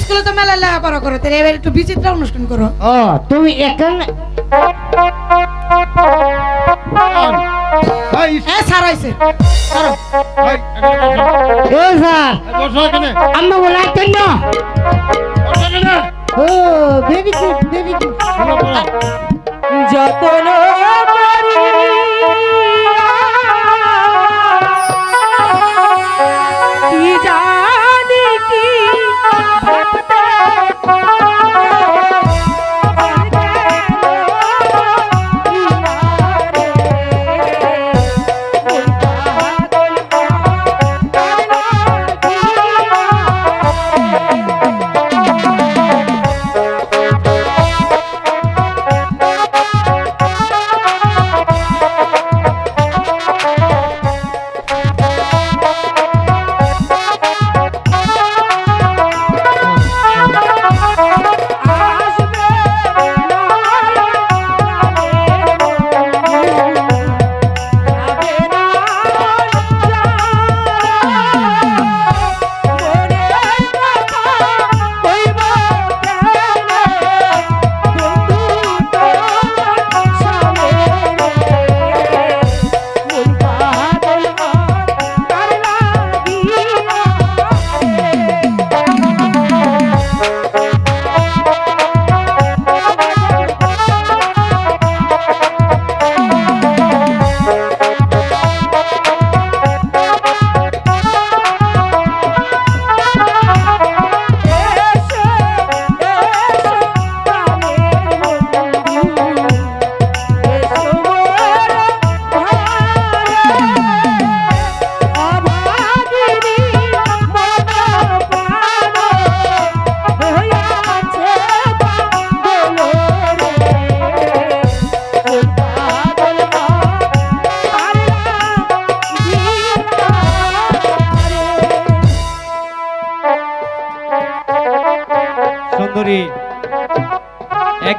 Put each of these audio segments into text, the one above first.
স্কুলে তো মেলা লেখাপড়া করো তাহলে এবার একটু বিচিত্র অনুষ্ঠান করো। ও তুমি এখানে হ্যাঁ বসো।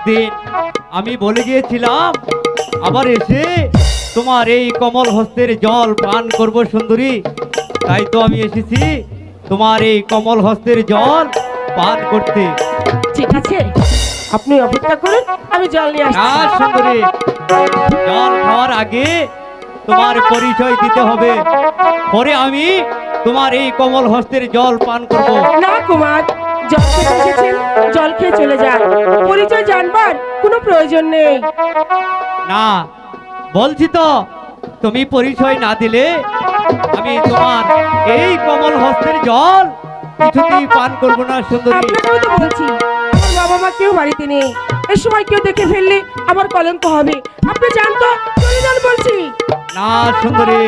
একদিন আমি বলে গিয়েছিলাম আবার এসে তোমার এই কমল হস্তের জল পান করব সুন্দরী। তাই তো আমি এসেছি তোমার এই কমল হস্তের জল পান করতে। ঠিক আছে আপনি অপেক্ষা করুন আমি জল নিয়ে না আসছি সুন্দরী জল খাওয়ার আগে তোমার পরিচয় দিতে হবে। পরে আমি তোমার এই কমল হস্তের জল পান করব। না কুমার জল খেতে এসেছেন জল খেয়ে চলে যান। পরিচয় জানবার কোনো প্রয়োজন নেই। না বলছি তো তুমি পরিচয় না দিলে আমি তোমার এই কমল হস্তের জল কিছুতেই পান করব না সুন্দরী। আপনাকেও তো বলছি বাবা মা কেউ বাড়িতে নেই। এ সময় কেউ দেখে ফেললে আমার কলঙ্ক হবে। আপনি জান তো চলে যান বলছি। না সুন্দরী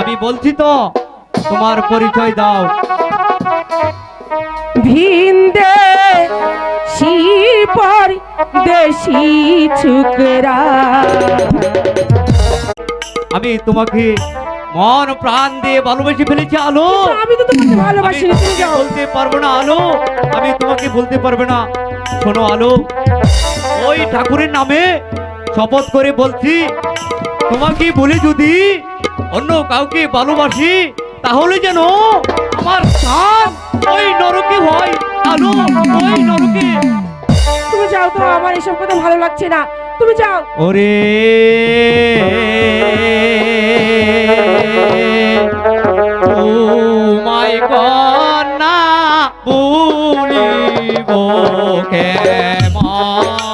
আমি বলছি তো তোমার পরিচয় দাও। ভিন্দে শিপর দেশি ছুকরা। আমি তোমাকে মন প্রাণ দিয়ে ভালোবেসে ফেলেছি আলো। আমি তো তোমাকে ভালোবাসি বলতে পারব না আলো। আমি তোমাকে বলতে পারব না। শোনো আলো। ওই ঠাকুরের নামে শপথ করে বলছি তোমাকে বলে যদি অন্য কাউকে ভালোবাসি তাহলে যেন আমার স্থান ওই নরকে হয় আলো ওই নরকে। তুমি যাও তো আমার এসব কথা ভালো লাগছে না। তুমি যাও। ওরে। মাই কন্যা বলিব কেমনে?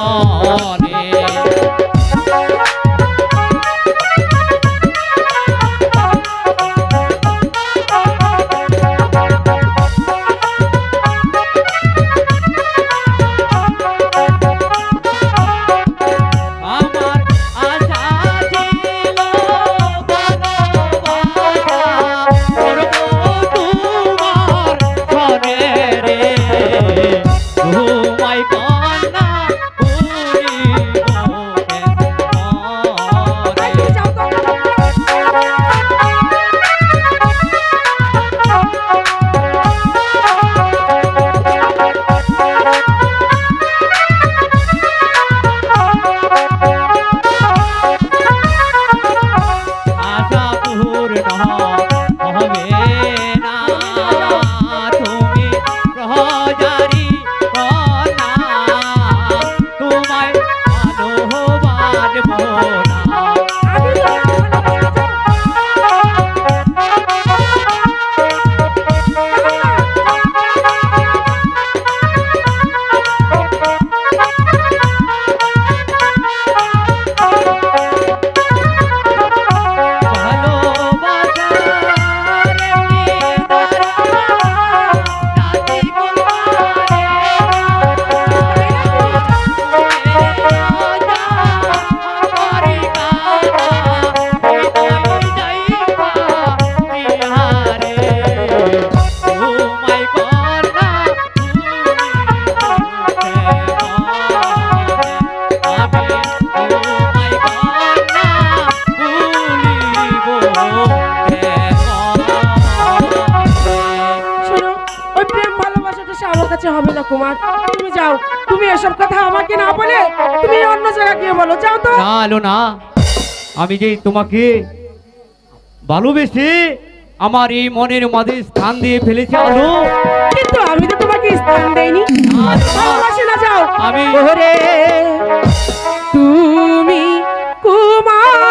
কুমার তুমি যাও। তুমি এসব কথা আমাকে না বলে তুমি অন্য জায়গায় গিয়ে বলো। যাও তো। না আলো না। আমি যে তোমাকে ভালোবেসে আমার এই মনের মাঝে স্থান দিয়ে ফেলেছি আলো। কিন্তু আমি তো তোমাকে স্থান দেইনি। ভালোবাসি না যাও। আমি ওরে তুমি কুমার।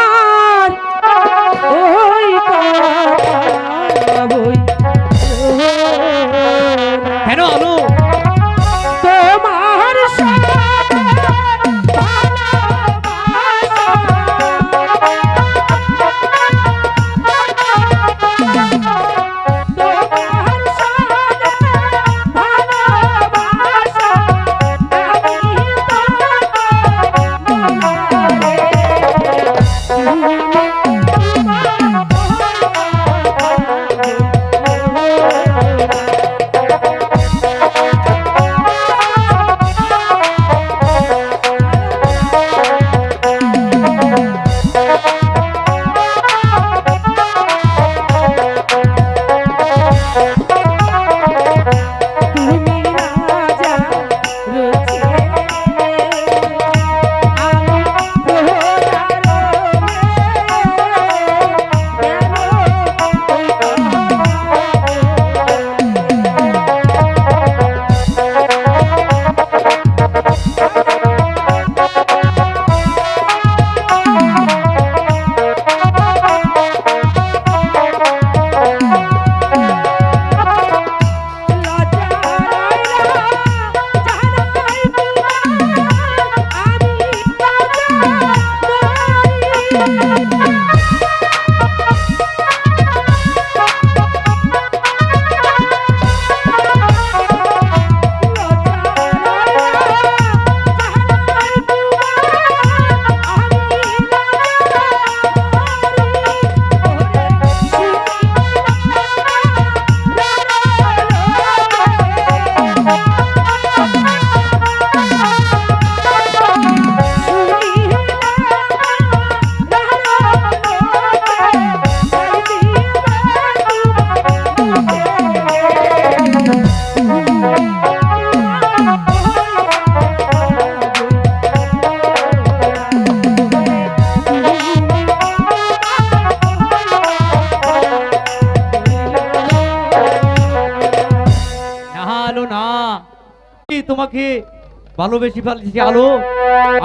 ভালোবেসে ফেলেছি আলো।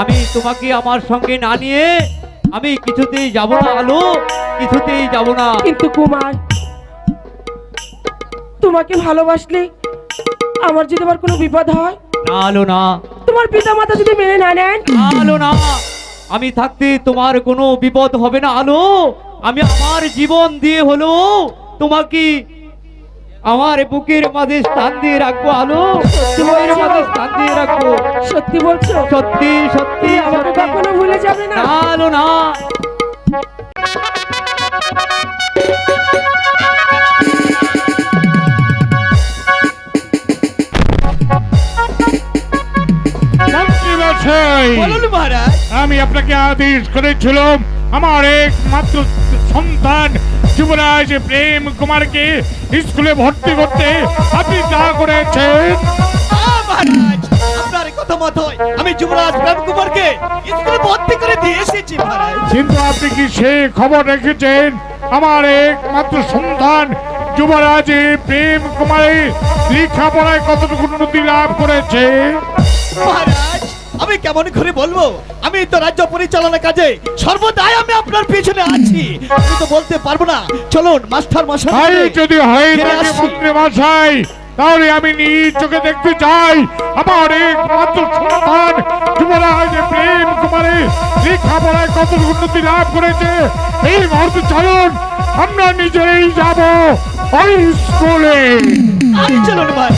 আমি তোমাকে আমার সঙ্গে না নিয়ে আমি কিছুতেই যাব না আলো। কিছুতেই যাব না। কিন্তু কুমার তোমাকে ভালোবাসলে আমার যদি আবার কোনো বিপদ হয়? না আলো না। তোমার পিতা মাতা যদি মেনে না নেন? না আলো না। আমি থাকতে তোমার কোনো বিপদ হবে না আলো। আমি আমার জীবন দিয়ে হলো তোমাকে আমার বুকের মাঝে স্থান দিয়ে রাখব আলো। তোমার মাঝে স্থান দিয়ে রাখব। সত্যি বলছো? সত্যি সত্যি আমাকে কখনো ভুলে যাবে না। আলো না। আমি আপনাকে আদেশ করেছিলাম আমার একমাত্র সন্তান যুবরাজ প্রেম কুমারকে স্কুলে ভর্তি করতে আপনি যা করেছেন। আপনার কথা মতোই আমি যুবরাজ প্রেম কুমারকে স্কুলে ভর্তি করে দিয়ে এসেছি মহারাজ। কিন্তু আপনি কি সে খবর রেখেছেন? আমার একমাত্র সন্তান যুবরাজ প্রেম কুমারের লেখাপড়ায় কতটুকু উন্নতি লাভ করেছে? মহারাজ আমি কেমন করে বলব? আমি তো রাজ্য পরিচালনা কাজে সর্বদাই আমি আপনার পিছনে আছি। আমি তো বলতে পারব না। চলুন মাস্টার মশাই। যদি হয় মন্ত্রী মশাই তাহলে আমি নিজ চোখে দেখতে চাই। আমার একমাত্র সন্তান যুবরাজ প্রেম কুমারে লেখাপড়ায় কত উন্নতি লাভ করেছে এই মুহূর্তে চলুন আমরা নিজেই যাব ওই স্কুলে চলুন ভাই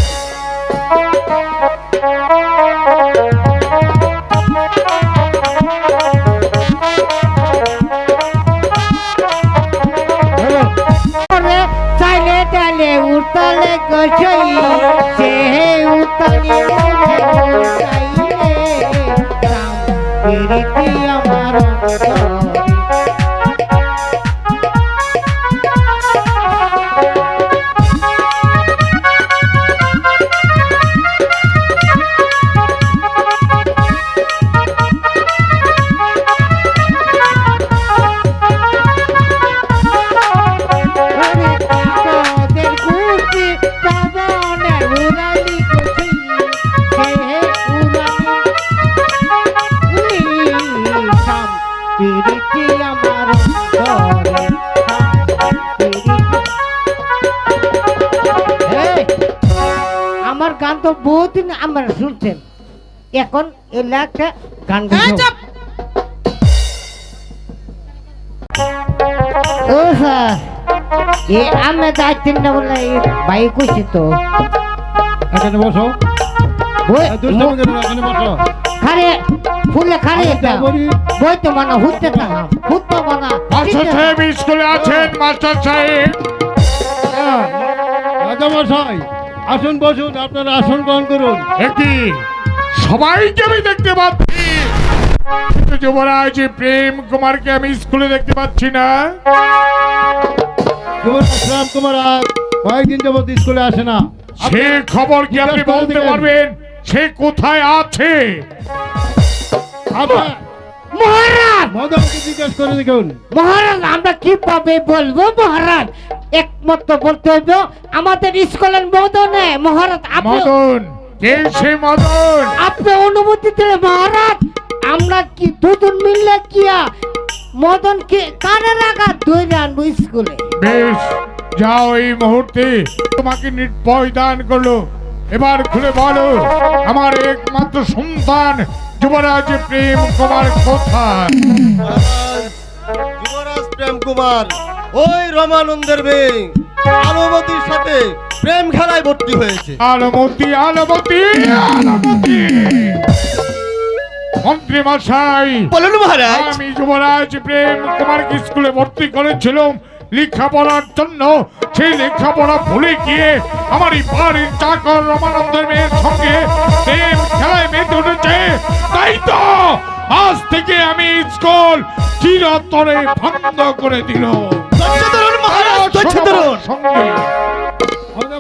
রাম আমরা শুনছেন এখন এলা একটা গান হ্যাঁ ও স্যার এ আমি না বলে ভাই কইছি তো। এখানে বসো। খারে ফুলে খারে। বই তো মানা হুতে না হুতে মানা। মাস্টার সাহেব স্কুলে আছেন মাস্টার সাহেব। রাজা মশাই আসুন বসুন আপনারা আসন গ্রহণ করুন। একই সবাইকে আমি দেখতে পাচ্ছি। কিন্তু যুবরাজ প্রেম কুমারকে আমি স্কুলে দেখতে পাচ্ছি না। রাম কুমার কয়েকদিন যাবত স্কুলে আসে না। সে খবর কি আপনি বলতে। পারবেন? সে কোথায় আছে? আপনার মহারাজ! মদনকে জিজ্ঞেস করে দেখুন। মহারাজ আমরা কীভাবে বলব? মহারাজ একমাত্র বলতে আমাদের স্কুলের মদনে মহারাজ মদন কে সে মদন? আপনি অনুমতি দিলে মহারাজ আমরা কি দুজন মিললে কিয়া? মদন কে কানে লাগা ধরে আনব স্কুলে? বেশ যাও এই মুহূর্তে। তোমাকে নির্ভয় দান করল। এবার খুলে বলো আমার একমাত্র সন্তান যুবরাজ প্রেম কুমার কোথায়? যুবরাজ প্রেম কুমার ওই রমানন্দের মেয়ে আনুমতির সাথে প্রেম খেলায় ভর্তি হয়েছে। আলমতি আলমতি আলমতি মন্ত্রী মশাই বলুন মহারাজ। আমি যুবরাজ প্রেম কুমারকে স্কুলে ভর্তি করেছিলাম। লেখাপড়ার জন্য সেই লেখাপড়া ভুলে গিয়ে আমার এই বাড়ির চাকর রমানন্দের মেয়ের সঙ্গে প্রেম খেলায় মেতে উঠেছে। তাই তো আজ থেকে আমি স্কুল চিরতরে বন্ধ করে দিল। মহারাজ সঙ্গে।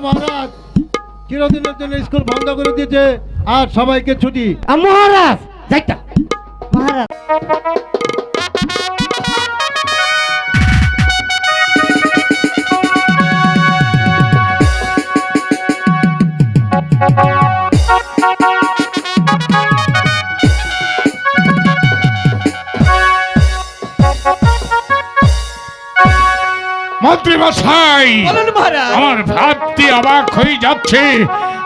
মহারাজ চিরদিনের জন্য স্কুল বন্ধ করে দিয়েছে আর সবাইকে ছুটি। মহারাজ যাইতা। মহারাজ। মন্ত্রী মশাই বলুন মহারাজ। আমার ভাবতে অবাক হয়ে যাচ্ছে।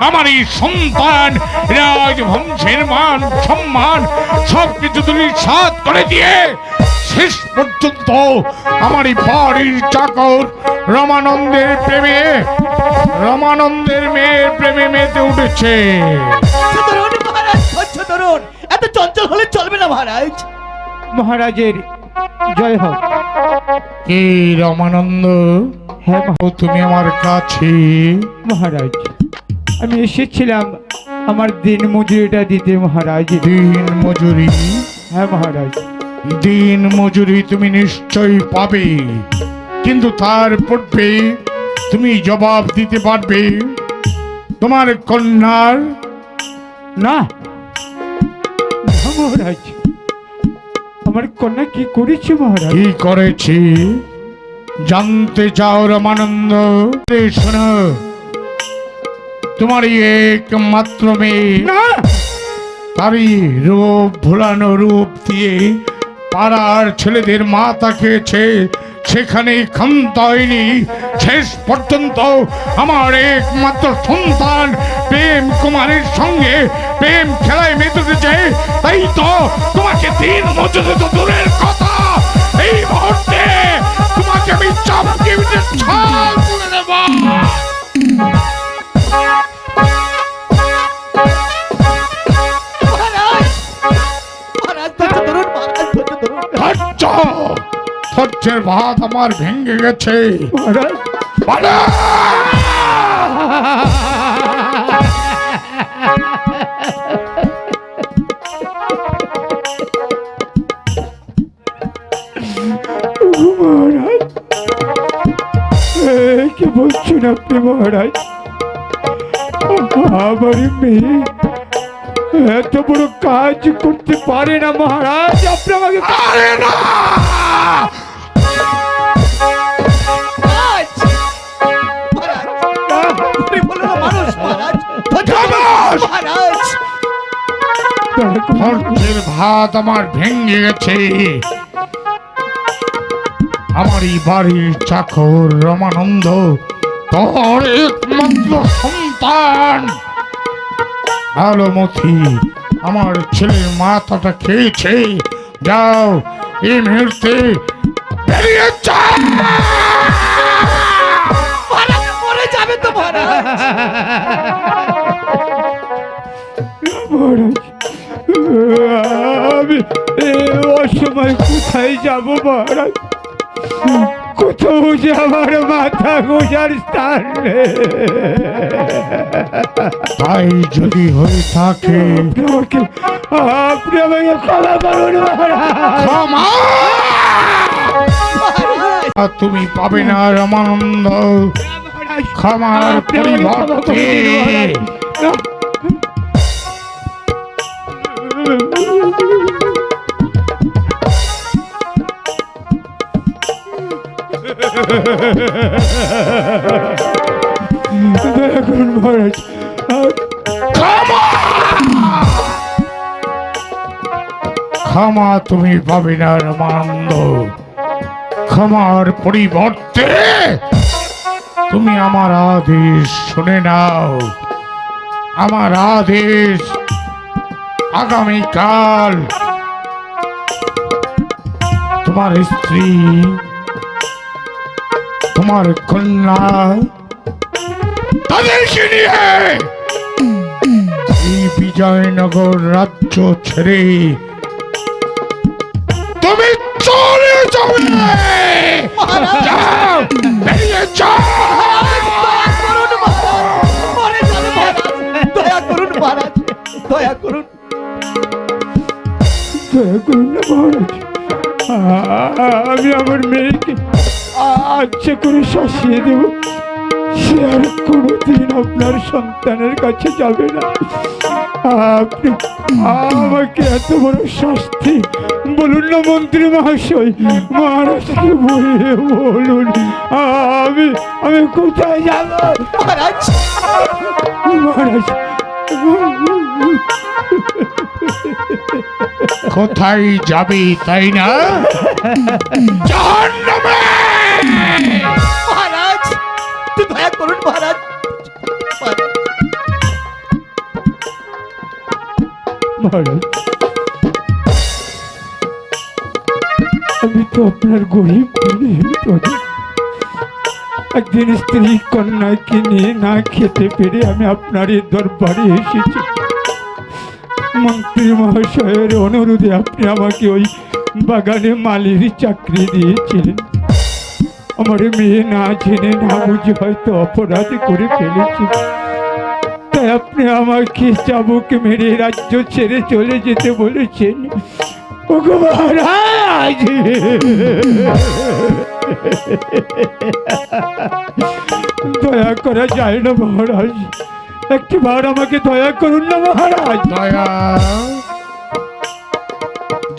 আমার এই সন্তান রাজবংশের মান সম্মান সবকিছু তুমি সাত করে দিয়ে শেষ পর্যন্ত আমার এই বাড়ির চাকর রমানন্দের প্রেমে রমানন্দের মেয়ের প্রেমে মেতে উঠেছে। ধরুন। এত চঞ্চল হলে চলবে না মহারাজ। মহারাজের জয় হোক। কে রমানন্দ? হ্যাঁ তুমি আমার কাছে। মহারাজ আমি এসেছিলাম আমার দিন মজুরিটা দিতে মহারাজ। দিন মজুরি? হ্যাঁ মহারাজ। দিন মজুরি তুমি নিশ্চয়ই পাবে। কিন্তু তার পূর্বে তুমি জবাব দিতে পারবে। তোমার কন্যার না, মহারাজ। আমার কন্যা কি করেছে মহারাজ? কি করেছি? জানতে চাও রমানন্দ? শোনো তোমার একমাত্র মেয়ে। তারই রূপ ভুলানো রূপ দিয়ে পাড়ার ছেলেদের মা খেয়েছে। সেখানে ক্ষান্ত হয়নি শেষ পর্যন্ত আমার একমাত্র সন্তান প্রেম কুমারের সঙ্গে প্রেম খেলায় মেতে উঠেছে। তাই তো তোমাকে দিন মজুরি দূরের কথা। এই মুহূর্তে তোমাকে আমি চাপকে ছাল করে দেবো। ধৈর্যের ভাত আমার ভেঙে গেছে। কি বলছেন আপনি মহারাজ? আমার মেয়ে এত বড় কাজ করতে পারে না মহারাজ আপনি আমাকে আরে না! ভাত আমার ভেঙে গেছে। আমার এই বাড়ির চাকর রমানন্দ তোর একমাত্র সন্তান। আলোমতি আমার ছেলের মাথাটা খেয়েছে। যাও এই মুহূর্তে বেরিয়ে যাও যাবে তো মহারাজ। অসময় কোথায় যাব মহারাজ? কোথাও যে আমার মাথা গোজার স্থান। তাই যদি হয়ে থাকে আপনি আমাকে আপনি আমাকে ক্ষমা করুন ক্ষমা! তুমি পাবে না রামানন্দ। ক্ষমার পরিবর্তে দয়া করুন ক্ষমা তুমি পাবে না, রামানন্দ। ক্ষমার পরিবর্তে তুমি আমার আদেশ শুনে নাও। আমার আদেশ আগামীকাল তোমার স্ত্রী তোমার কন্যা। তাদেরকে নিয়ে? এই বিজয়নগর রাজ্য ছেড়ে তুমি চলে যাবে। বেরিয়ে দয়া করুন মহারাজ দয়া করুন। দয়া করুন মহারাজ। আমি আমার মেয়েকে আচ্ছা করে শাসিয়ে দেব। সে আর কোনোদিন আপনার সন্তানের কাছে যাবে না। আপনি আমাকে এত বড় শাস্তি বলুন না মন্ত্রী মহাশয়। মহারাজকে বলে বলুন আমি আমি কোথায় যাব? মহারাজ! মহারাজ কোথায় যাবে তাই না? জাহান্নামে! মহারাজ একটু দয়া করুন মহারাজ। মহারাজ, আমি তো আপনার গরিব একদিন স্ত্রী কন্যাকে নিয়ে না খেতে পেরে আমি আপনার এই দরবারে এসেছি। মন্ত্রী মহাশয়ের অনুরোধে আপনি আমাকে ওই বাগানে মালির চাকরি দিয়েছিলেন। আমার মেয়ে না জেনে না বুঝে হয়তো অপরাধ করে ফেলেছি। তাই আপনি আমাকে চাবুক মেরে রাজ্য ছেড়ে চলে যেতে বলেছেন। দয়া করা যায় না মহারাজ। একটি বার আমাকে দয়া করুন না মহারাজ। দয়া।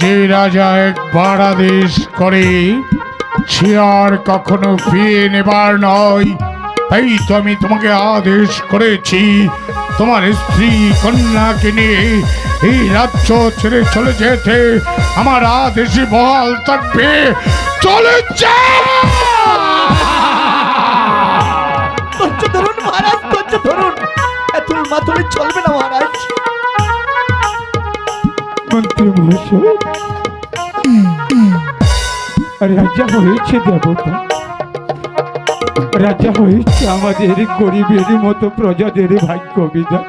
যে রাজা একবার আদেশ করে সে আর কখনো ফিরে নেবার নয়। তাই তো আমি তোমাকে আদেশ করেছি তোমার স্ত্রী কন্যাকে নিয়ে এই রাজ্য ছেড়ে চলে যেতে। আমার আদেশে বহাল থাকবে। চলে যা! ধরুন মহারাজ ধৈর্য ধরুন। এত মাথলে চলবে না মহারাজ। মন্ত্রী মহাশয় রাজা হয়েছে দেবতা। রাজা হয়েছে আমাদের গরিবের মতো প্রজাদের ভাগ্য বিধান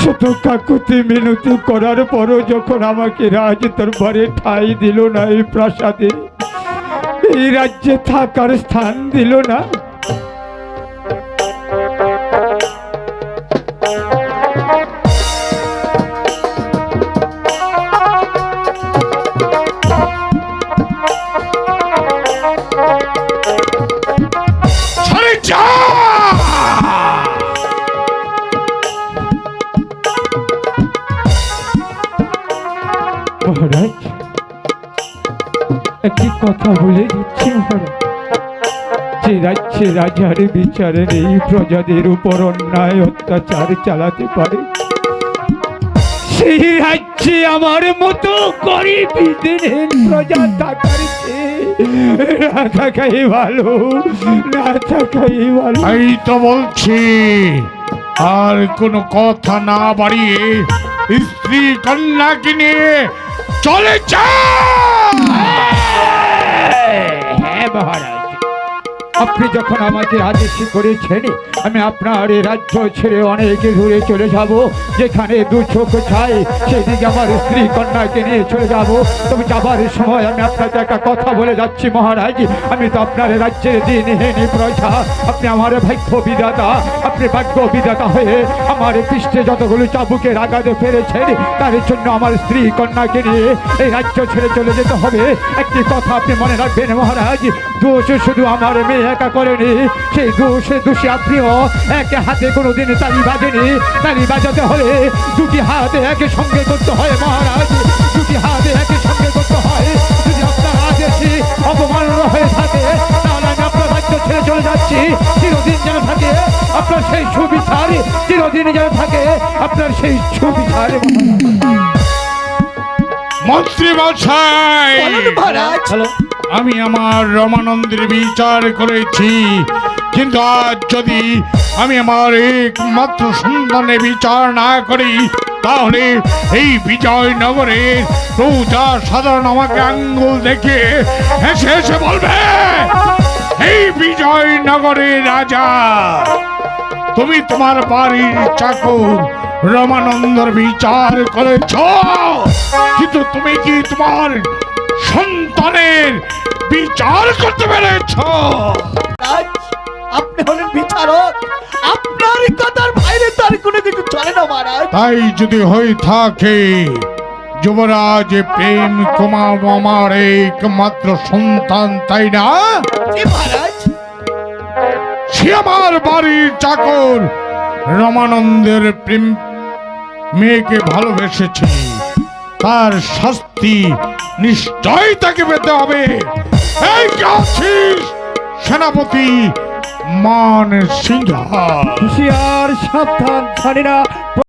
শত কাকুতি মিনতি করার পরও যখন আমাকে রাজ দরবারে ঠাই দিল না এই প্রাসাদে, এই রাজ্যে থাকার স্থান দিল না কথা বলে যে রাজ্যে রাজার বিচারে প্রজাদের উপর অন্যায় অত্যাচার চালাতে পারে। সেই রাজ্যে আমার মতো প্রজা না থাকাই ভালো, না থাকাই ভালো। এই তো বলছি, আর কোনো কথা না বাড়িয়ে স্ত্রী কন্যাকে নিয়ে চলে যা! হ্যাঁ মহারাজ। আপনি যখন আমাকে আদেশ করেছেন, আমি আপনার এই রাজ্য ছেড়ে অনেক দূরে চলে যাব, যেখানে দু চোখ চাই, সেদিকে আমার স্ত্রী কন্যাকে নিয়ে চলে যাব। তবে যাবার সময় আমি আপনাকে একটা কথা বলে যাচ্ছি, মহারাজ। আমি তো আপনার রাজ্যের দিনহীন প্রজা। আপনি আমার ভাগ্য বিদাতা আপনি ভাগ্য বিদাতা হয়ে আমার পৃষ্ঠে যতগুলো চাবুকের আঘাতে ফেলেছেন তার জন্য আমার স্ত্রী, কন্যাকে নিয়ে এই রাজ্য ছেড়ে চলে যেতে হবে। একটি কথা আপনি মনে রাখবেন মহারাজ, দোষ শুধু আমার মেয়ে একা করেনি। সেই দোষ, দোষী আপনিও এক হাতে কোনোদিন তালি বাজেনি। তালি বাজাতে হলে দুটি হাতে একে সঙ্গে করতে হয় মহারাজ, দুটি হাতে একে আপনার সেই সুবিচার চিরদিন যেন থাকে আপনার সেই সুবিচার। মহারাজ মন্ত্রী মশাই বলুন আমি আমার রমানন্দের বিচার করেছি। কিন্তু আজ যদি আমি আমার একমাত্র সন্তানের বিচার না করি তাহলে এই বিজয়নগরে প্রজা সাধারণ আমাকে আঙ্গুল দেখে হেসে হেসে বলবে এই বিজয়নগরের রাজা তুমি তোমার বাড়ির চাকর রমানন্দর বিচার করেছ। কিন্তু তুমি কি তোমার সন্তানের বিচার করতে পেরেছ? আপনি হলেন বিচারক। আপনার কথার বাইরে তো আর কোনো কিছু চলে না মহারাজ। তাই যদি হয়ে থাকে যুবরাজ প্রেম কুমার আমার একমাত্র সন্তান তাই না? মহারাজ। সে আমার বাড়ির চাকর। রমানন্দের প্রেম মেয়েকে ভালোবেসেছে। তার শাস্তি নিশ্চয় তাকে পেতে হবে। এই আছিস? সেনাপতি মান সিংহ। হুশিয়ার, সাবধান ছাড়িনা